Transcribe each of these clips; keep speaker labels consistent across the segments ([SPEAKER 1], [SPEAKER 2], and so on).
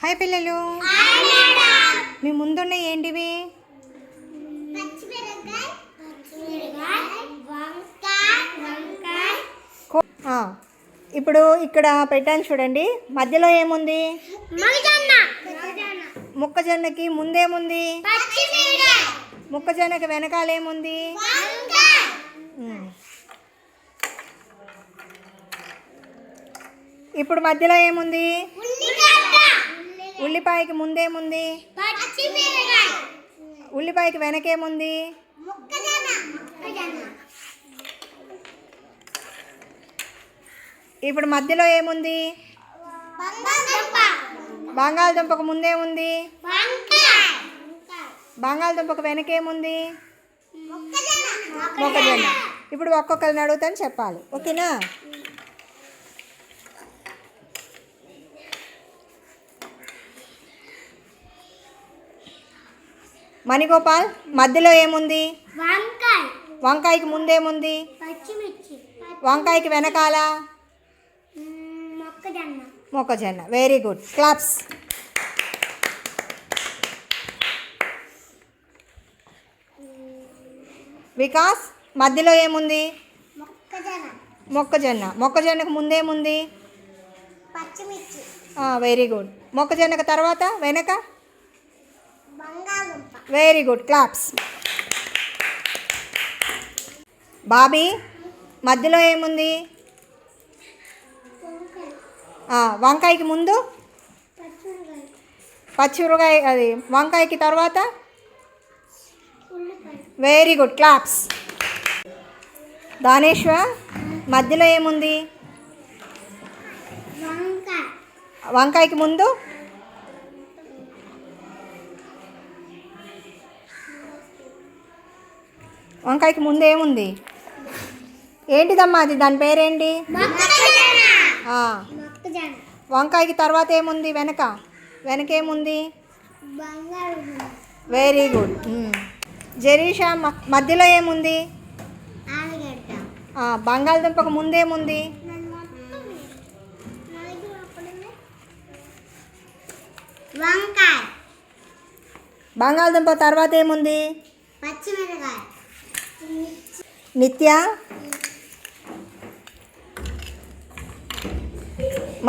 [SPEAKER 1] Hi పిల్లలు. మీ ముందున్న ఏంటివి? ఇప్పుడు ఇక్కడ పెట్టాను చూడండి. మధ్యలో ఏముంది? మొక్కజొన్నకి ముందేముంది? మొక్కజొన్నకి వెనకాల ఏముంది ఇప్పుడు మధ్యలో ఏముంది? ఉల్లిపాయకి ముందేముంది? ఉల్లిపాయకి వెనకేముంది? ఇప్పుడు మధ్యలో ఏముంది? బంగాళదుంపకు ముందేముంది? బంగాళదుంపకు వెనకేముంది? మొక్కజొన్న. ఇప్పుడు ఒక్కొక్కరిని అడుగుతాను చెప్పాలి. ఓకేనా? మణిగోపాల్ మధ్యలో ఏముంది?
[SPEAKER 2] వంకాయ.
[SPEAKER 1] వంకాయకి ముందేముంది?
[SPEAKER 2] పచ్చిమిర్చి.
[SPEAKER 1] వంకాయకి వెనకాల?
[SPEAKER 2] మొక్కజొన్న.
[SPEAKER 1] మొక్కజొన్న. వెరీ గుడ్ క్లాప్స్ వికాస్ మధ్యలో ఏముంది?
[SPEAKER 2] మొక్కజొన్న.
[SPEAKER 1] మొక్కజొన్న. మొక్కజొన్నకు ముందేముంది?
[SPEAKER 2] పచ్చిమిర్చి.
[SPEAKER 1] వెరీ గుడ్ మొక్కజొన్నకు తర్వాత వెనక? వెరీ గుడ్ క్లాప్స్ బాబీ మధ్యలో ఏముంది? వంకాయకి ముందు?
[SPEAKER 2] పచ్చిమిరకాయ
[SPEAKER 1] అది వంకాయకి తర్వాత? వెరీ గుడ్ క్లాప్స్ దానేశ్వర్ మధ్యలో ఏముంది?
[SPEAKER 2] వంకాయ.
[SPEAKER 1] వంకాయకి ముందు? వంకాయకి ముందు ఏముంది? ఏంటిదమ్మా అది? దాని పేరేంటి? వంకాయకి తర్వాత ఏముంది? వెనక. వెనక ఏముంది?
[SPEAKER 2] బంగాళదుంప
[SPEAKER 1] వెరీ గుడ్ జరీషా మధ్యలో ఏముంది? బంగాళదుంపకు ముందేముంది బంగాళదుంప తర్వాత ఏముంది?
[SPEAKER 2] పచ్చిమిరకాయ.
[SPEAKER 1] నిత్య?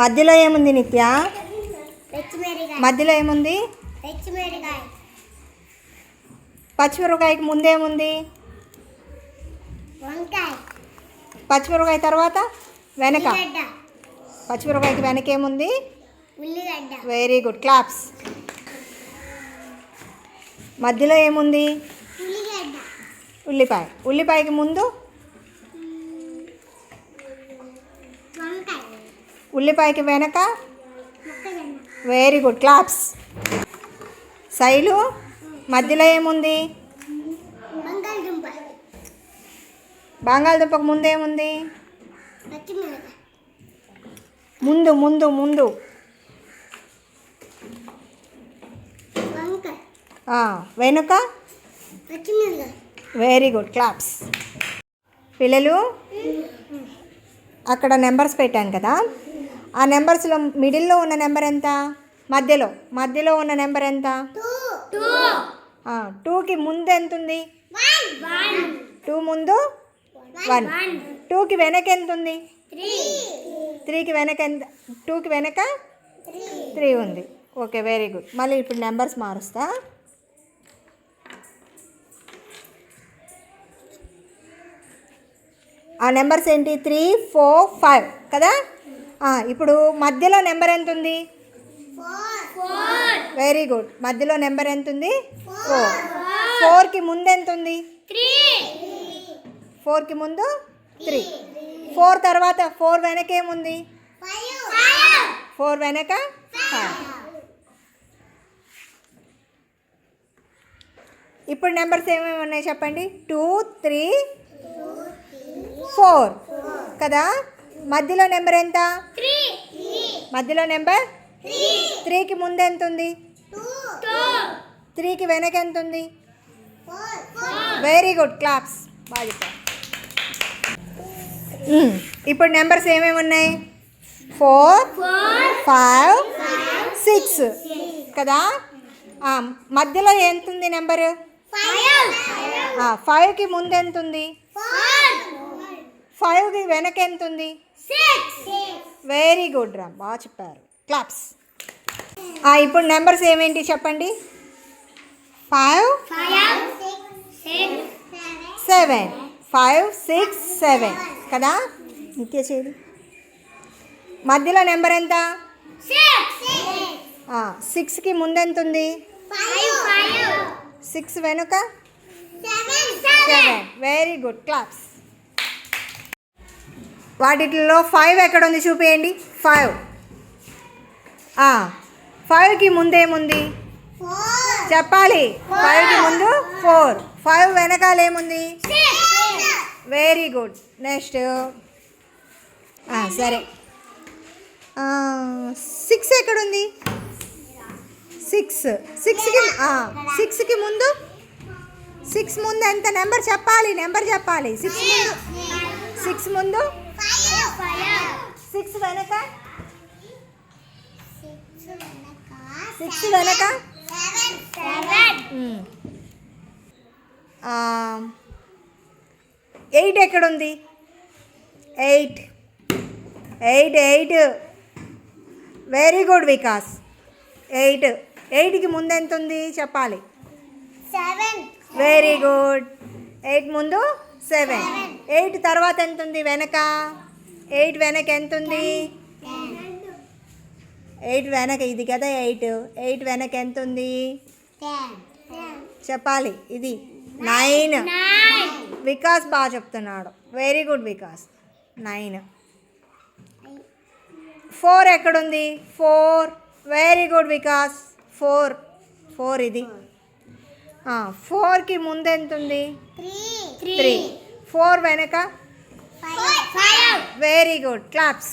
[SPEAKER 1] మధ్యలో ఏముంది నిత్య? మధ్యలో ఏముంది? పచ్చిమిరపకాయకి ముందేముంది పచ్చిమిరపకాయ తర్వాత వెనక. పచ్చిమిరపకాయకి వెనక ఏముంది? వెరీ గుడ్ క్లాప్స్ మధ్యలో ఏముంది? ఉల్లిపాయ. ఉల్లిపాయకి ముందు ఉల్లిపాయకి వెనక వెరీ గుడ్ క్లాప్స్ శైలు మధ్యలో ఏముంది?
[SPEAKER 2] బంగాళదుంప.
[SPEAKER 1] బంగాళదుంపకు ముందేముంది ముందు ముందు ముందు. వెనుక? వెరీ గుడ్ క్లాప్స్ పిల్లలు అక్కడ నెంబర్స్ పెట్టాను కదా. ఆ నెంబర్స్లో మిడిల్లో ఉన్న నెంబర్ ఎంత? మధ్యలో. మధ్యలో ఉన్న నెంబర్ ఎంత? టూకి ముందు ఎంత ఉంది? టూ ముందు వన్ టూకి వెనక ఎంత ఉంది?
[SPEAKER 2] త్రీ
[SPEAKER 1] త్రీకి వెనక ఎంత? టూకి వెనక
[SPEAKER 2] త్రీ
[SPEAKER 1] ఉంది. ఓకే వెరీ గుడ్ మళ్ళీ ఇప్పుడు నెంబర్స్ మారుస్తా. ఆ నెంబర్స్ ఏంటి? త్రీ ఫోర్ ఫైవ్ కదా? ఇప్పుడు మధ్యలో నెంబర్ ఎంత ఉంది వెరీ గుడ్. మధ్యలో నెంబర్ ఎంత ఉంది ఫోర్. ఫోర్కి ముందు ఎంత ఉంది ఫోర్కి ముందు త్రీ. ఫోర్ తర్వాత ఫోర్ వెనక ఏముంది? ఫోర్ వెనక ఇప్పుడు నెంబర్స్ ఏమేమి ఉన్నాయి చెప్పండి? Two three four. కదా? మధ్యలో నెంబర్ ఎంత? మధ్యలో నెంబర్?
[SPEAKER 2] త్రీ
[SPEAKER 1] త్రీకి ముందు ఎంత ఉంది? త్రీకి వెనక ఎంత ఉంది? వెరీ గుడ్ క్లాప్స్ బాగా. ఇప్పుడు నెంబర్స్ ఏమేమి ఉన్నాయి? ఫోర్ ఫైవ్ సిక్స్ కదా? మధ్యలో ఎంత ఉంది నెంబరు?
[SPEAKER 2] ఫైవ్
[SPEAKER 1] ఫైవ్కి ముందు ఎంత ఉంది? ఫైవ్కి వెనక ఎంత ఉంది వెరీ గుడ్ రా బాగా చెప్పారు క్లాప్స్ ఇప్పుడు నెంబర్స్ ఏమేంటి చెప్పండి? Five seven five six seven కదా? ఇంకే చేయండి మధ్యలో నెంబర్ ఎంత?
[SPEAKER 2] సిక్స్
[SPEAKER 1] సిక్స్కి ముందు ఎంత ఉంది సిక్స్ వెనుక?
[SPEAKER 2] సెవెన్
[SPEAKER 1] వెరీ గుడ్ క్లాప్స్ వాటిలో ఫైవ్ ఎక్కడ ఉంది చూపేయండి ఫైవ్ ఫైవ్కి ముందేముంది చెప్పాలి. ఫైవ్కి ముందు ఫోర్ ఫైవ్ వెనకాల ఏముంది? వెరీ గుడ్ నెక్స్ట్ సరే. సిక్స్ ఎక్కడుంది? సిక్స్ సిక్స్కి సిక్స్కి ముందు? సిక్స్ ముందు ఎంత? నెంబర్ చెప్పాలి. నెంబర్ చెప్పాలి. సిక్స్ ముందు? సిక్స్ ముందు? సిక్స్ వెనక?
[SPEAKER 2] సిక్స్ వెనక?
[SPEAKER 1] సిక్స్ వెనక
[SPEAKER 2] సెవెన్ సెవెన్
[SPEAKER 1] ఎయిట్ ఎక్కడుంది? Eight eight eight very good Vikas eight ఎయిట్కి ముందు ఎంత ఉంది చెప్పాలి.
[SPEAKER 2] సెవెన్
[SPEAKER 1] వెరీ గుడ్ ఎయిట్ ముందు సెవెన్ ఎయిట్ తర్వాత ఎంత ఉంది వెనక? ఎయిట్ వెనక ఎంత ఉంది ఎయిట్ వెనక ఇది కదా ఎయిట్. ఎయిట్ వెనక ఎంత ఉంది చెప్పాలి ఇది.
[SPEAKER 2] నైన్.
[SPEAKER 1] వికాస్ బాగా చెప్తున్నాడు. Very good Vikas. Nine. Four ఎక్కడుంది? Four very good Vikas. Four four ఇది. ఫోర్కి ముందు ఎంత ఉంది
[SPEAKER 2] త్రీ
[SPEAKER 1] త్రీ ఫోర్ వెనక
[SPEAKER 2] five five
[SPEAKER 1] very good claps